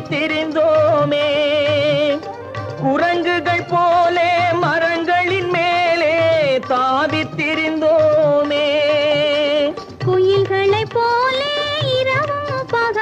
தாவி குரங்குகள் போலே மரங்களின் மேலே தாவித்திருந்தோ